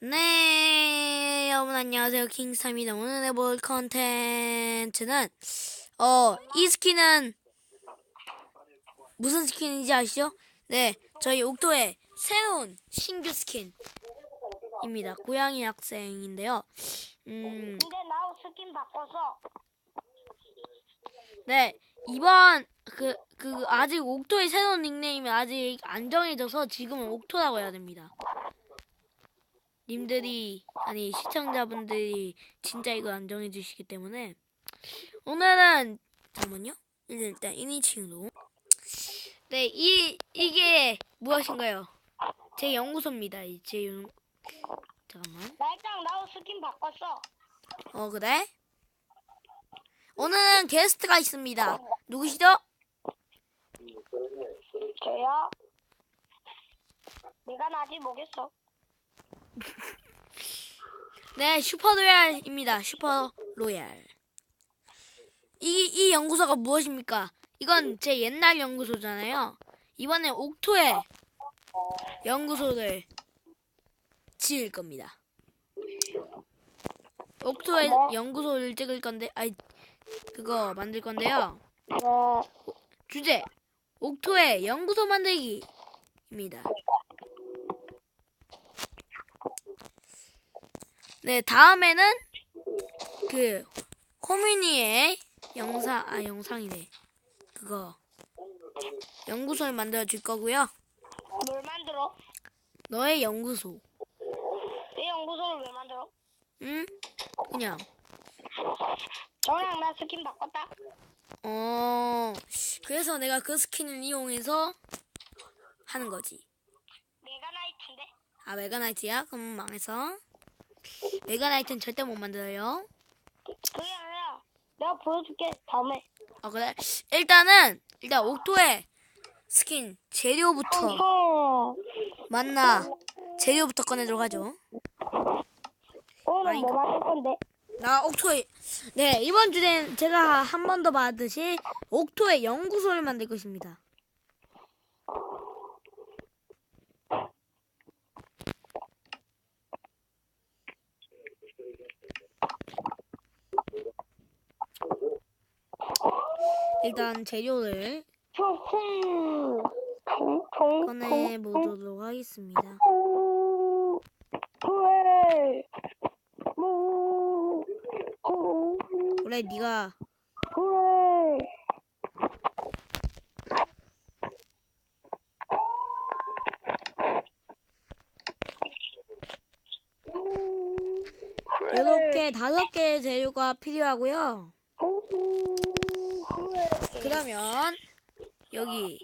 네, 여러분 안녕하세요. 킹스타입니다. 오늘 해볼 컨텐츠는 어, 이 스킨은 무슨 스킨인지 아시죠? 네, 저희 옥토의 새로운 신규 스킨입니다. 고양이 학생인데요. 음, 근데 나 스킨 바꿔서 네, 이번 그, 그 아직 옥토의 새로운 닉네임이 아직 안 정해져서 지금은 옥토라고 해야 됩니다. 님들이 아니 시청자분들이 진짜 이걸 안 정해주시기 때문에 오늘은 잠깐만요. 일단 1인칭으로 네, 이 이게 무엇인가요? 제 연구소입니다. 이제 연... 잠깐만. 나 일단 나 스킨 바꿨어. 어 그래? 오늘은 게스트가 있습니다. 누구시죠? 저요? 내가 나지 뭐겠어. 네, 슈퍼로얄입니다. 슈퍼로얄. 이, 이 연구소가 무엇입니까? 이건 제 옛날 연구소잖아요. 이번에 옥토에 연구소를 지을 겁니다. 옥토에 연구소를 찍을 건데, 아이, 그거 만들 건데요. 네. 주제, 옥토에 연구소 만들기입니다. 네, 다음에는 그 호미니의 영상 아 영상이네. 그거 연구소를 만들어 줄 거고요. 뭘 만들어? 너의 연구소. 내 연구소를 왜 만들어? 응? 그냥 저랑 나 스킨 바꿨다. 어 그래서 내가 그 스킨을 이용해서 하는 거지. 내가 나이트인데. 아 메가나이트야? 그럼 망해서. 메가나이트는 절대 못 만들어요. 그게 아니라 내가 보여줄게 다음에. 아 그래? 일단은 일단 옥토의 스킨 재료부터 어. 만나 재료부터 꺼내도록 하죠. 오늘 뭐 만들 건데? 나 옥토의 네 이번 주엔 제가 한 번더 말했듯이 옥토의 연구소를 만들 것입니다. 일단 재료를 꺼내 보도록 하겠습니다. 총, 그래. 네가. 이렇게 다섯 개의 재료가 필요하고요. 그러면 여기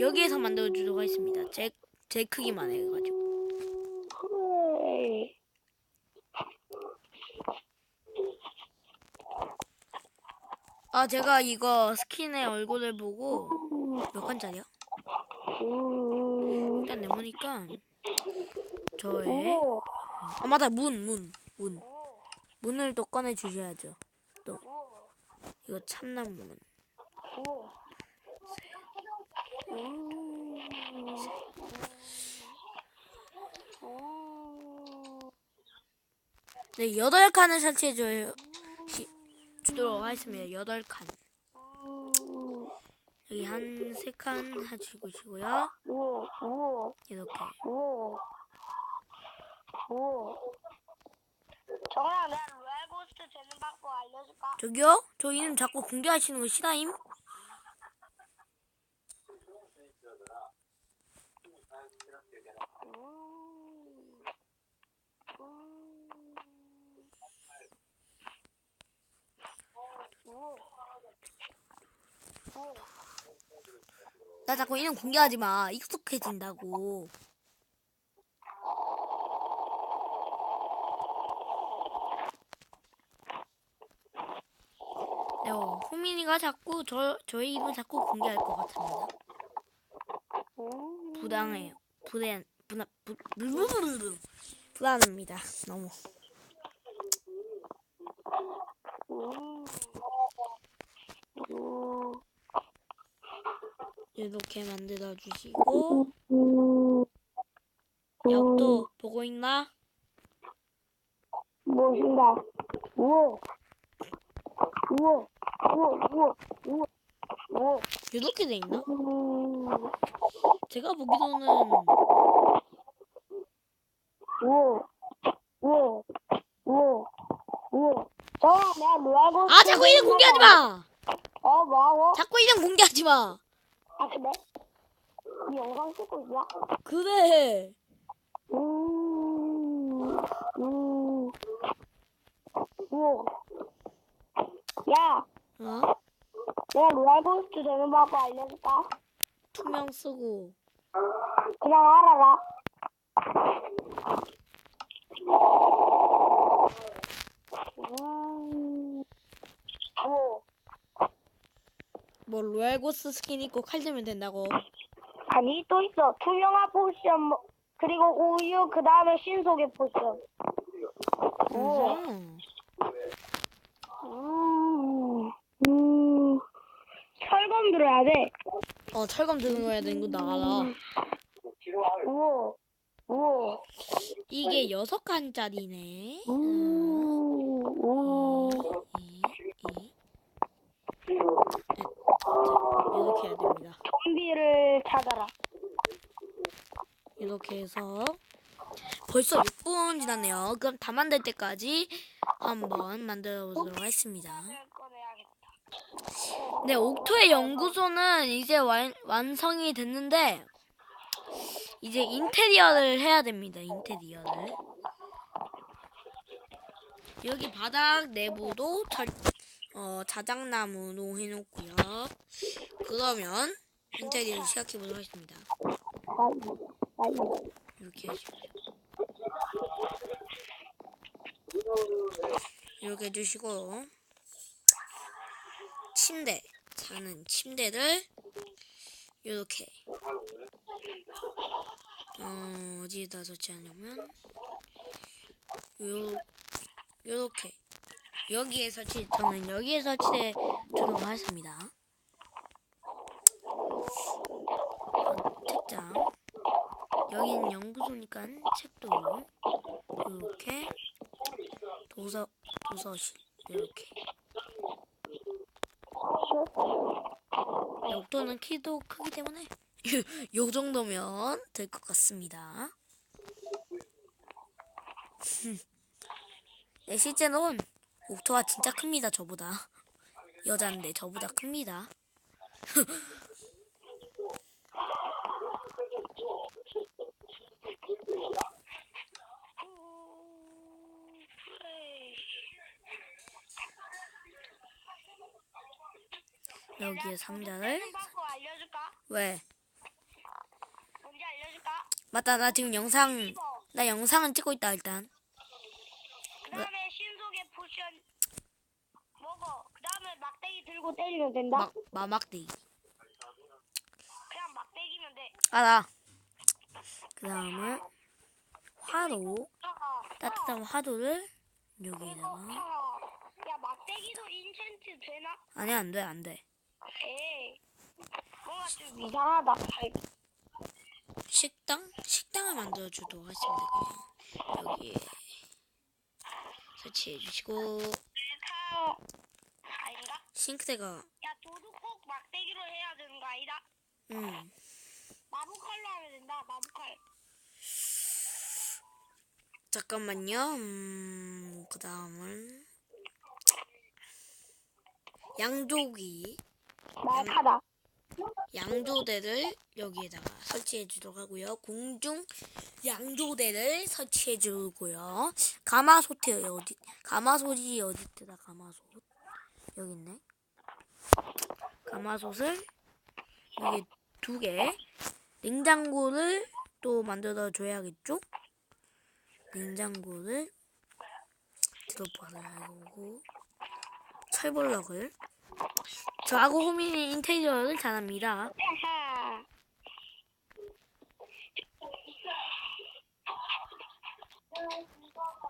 여기에서 만들어 주도록 하겠습니다. 제, 제 크기만 해가지고. 아 제가 이거 스킨의 얼굴을 보고 몇 건짜리야? 음, 일단 내보니까 저의 오, 아 맞다 문 문 문 문을 또 꺼내 주셔야죠. 또 이거 참나무 문. 오. 네 여덟 칸을 설치해 줘요. 시- 주도록 하겠습니다. 여덟 칸. 음. 여기 한 세 칸 해주시고요. 오, 오, 이렇게. 정아, 내가 로얄 고스트 되는 방법 알려줄까? 저기요? 저 이름 자꾸 공개하시는 거 싫어임? 나 자꾸 이름 공개하지 마. 익숙해진다고. 네, 어, 호민이가 자꾸 저 저희 이름 자꾸 공개할 것 같습니다. 음. 부당해요. 불안 불안 부. 불안합니다. 너무. 이렇게 만들어 주시고 음. 역도 보고 있나? 무엇인가? 우와. 우와. 우와. 우와. 우와. 우와. 이렇게 돼 있나? 음. 제가 보기로는 우와. 우와. 우와. 우와. 저 내가 로얄고 아 자꾸 이름 공개하지 마. 어 뭐하고? 자꾸 이름 공개하지 마. 아 그래? 이 영상 찍고 있냐? 그래. 음. 음. 우와. 야, 어? 내가 로얄고스트 되는 방법 알려줄까? 투명 쓰고 그냥 알아라. 음. 오. 뭐 로얄고스 스킨 입고 칼 들면 된다고. 아니 또 있어 투명한 포션 뭐- 그리고 우유 그 다음에 신속의 포션. 오. 음. 음. 음. 철검 들어야 돼. 어 철검 들어야 되는 거 나가라. 우와. 우와. 이게 여섯 칸짜리네. 음. 음. 이, 이. 이렇게 해야 됩니다. 좀비를 찾아라. 이렇게 해서 벌써 6분 지났네요. 그럼 다 만들 때까지 한번 만들어 보도록 하겠습니다. 네, 옥토의 연구소는 이제 완, 완성이 됐는데 이제 인테리어를 해야 됩니다. 인테리어를. 여기 바닥 내부도 자, 어, 자작나무로 해놓고요. 그러면 인테리어를 시작해 보도록 하겠습니다. 이렇게 해주세요. 이렇게 해주시고 침대 자는 침대를 이렇게 어, 어디에다 설치하냐면 요 요렇게 여기에 설치 저는 여기에 설치해 주도록 하겠습니다. 책장 여기는 연구소니까 책도 이렇게 도서 도서실 이렇게 역도는 키도 크기 때문에 요 정도면 될 것 같습니다. 네, 실제로는 옥토가 진짜 큽니다. 저보다 여자인데 저보다 큽니다. 여기에 상자를? 왜? 뭔지 알려줄까? 맞다 나 지금 영상 나 영상은 찍고 있다 일단 그 다음에 신속의 포션 먹어. 그 다음에 들고 때리면 된다. 막 마막대기 그냥 막대기면 돼. 알아 그 다음에 화로 아, 따뜻한 화로를 여기에다가 아. 야 막대기도 인챈트 되나? 아니 안 돼 안 돼 에이. 뭔가 좀 이상하다. 식당 식당을 만들어 주도록 하겠습니다 그냥 여기에 설치해 주시고 카 아닌가? 싱크대가 야 도둑 꼭 막대기로 해야 되는 거 아니다? 음 나무칼로 하면 된다. 나무칼. 잠깐만요 음 그 다음은 양조기 말카다. 양조대를 여기에다가 설치해 주도록 하고요. 공중 양조대를 설치해 주고요. 가마솥이 어디 가마솥이 어디 있더라 가마솥 여기 있네. 가마솥을 여기 두 개. 냉장고를 또 만들어 줘야겠죠? 냉장고를 들어봐라고 철블럭을 저하고 호민이 인테리어를 잘합니다.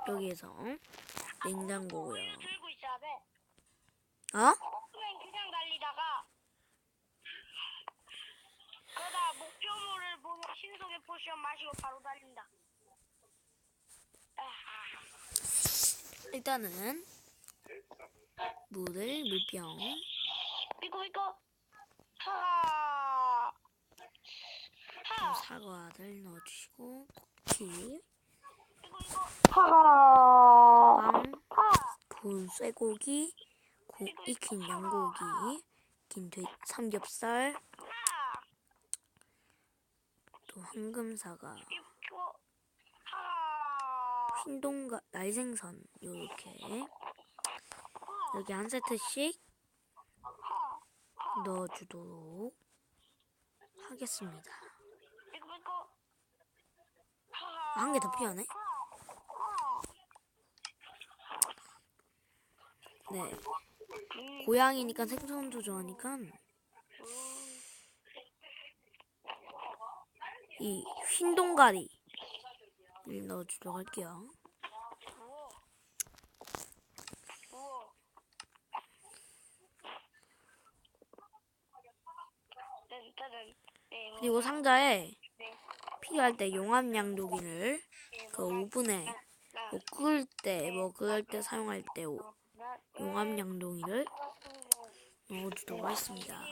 여기에서 냉장고고요. 어? 그냥 그냥 달리다가 그러다 목표물을 보면 신속의 포션 마시고 바로 달린다. 아하. 일단은 물을 물병 이거 이거 하. 하. 사과를 넣어주시고 쿠키 이거 이거 하. 빵 하. 구운 쇠고기 고, 익힌 양고기 익힌 돼, 삼겹살 하. 또 황금사과. 흰동가 날생선 요렇게 여기 한 세트씩 넣어주도록 하겠습니다. 이거 이거 한개 더 필요하네. 네. 고양이니까 생선도 좋아하니까 이 흰 동가리를 넣어주도록 할게요. 그리고 상자에 네, 필요할 때 용암 양도기를 네, 그 뭐, 오븐에 나, 뭐 끓을 때, 뭐 그럴 때 사용할 때 오- 나, 용암 양동이를 넣어주도록 하겠습니다.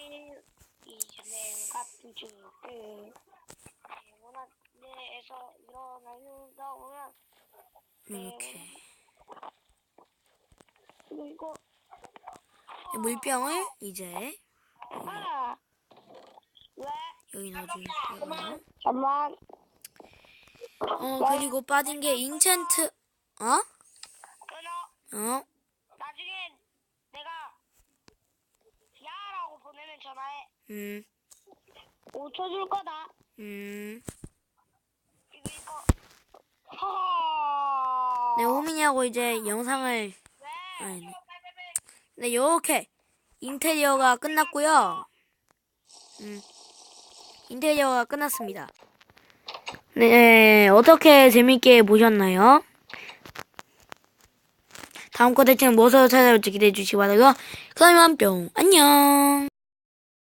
이렇게 이거 물병을 이제 아 왜? 여기 넣어주시고요. 잠만 어 그리고 빠진 게 인챈트 어? 끊어 어? 나중에 내가 야라고 보내면 전화해 음, 5초 줄 거다 음. 이거 이거 네, 호민이하고 이제 영상을 왜? 아니, 네. 네, 요렇게 인테리어가 끝났고요. 음, 인테리어가 끝났습니다. 네, 어떻게 재밌게 보셨나요? 다음 거 대체는 무엇으로 찾아올지 기대해 주시기 바라고요. 그러면 뿅, 안녕!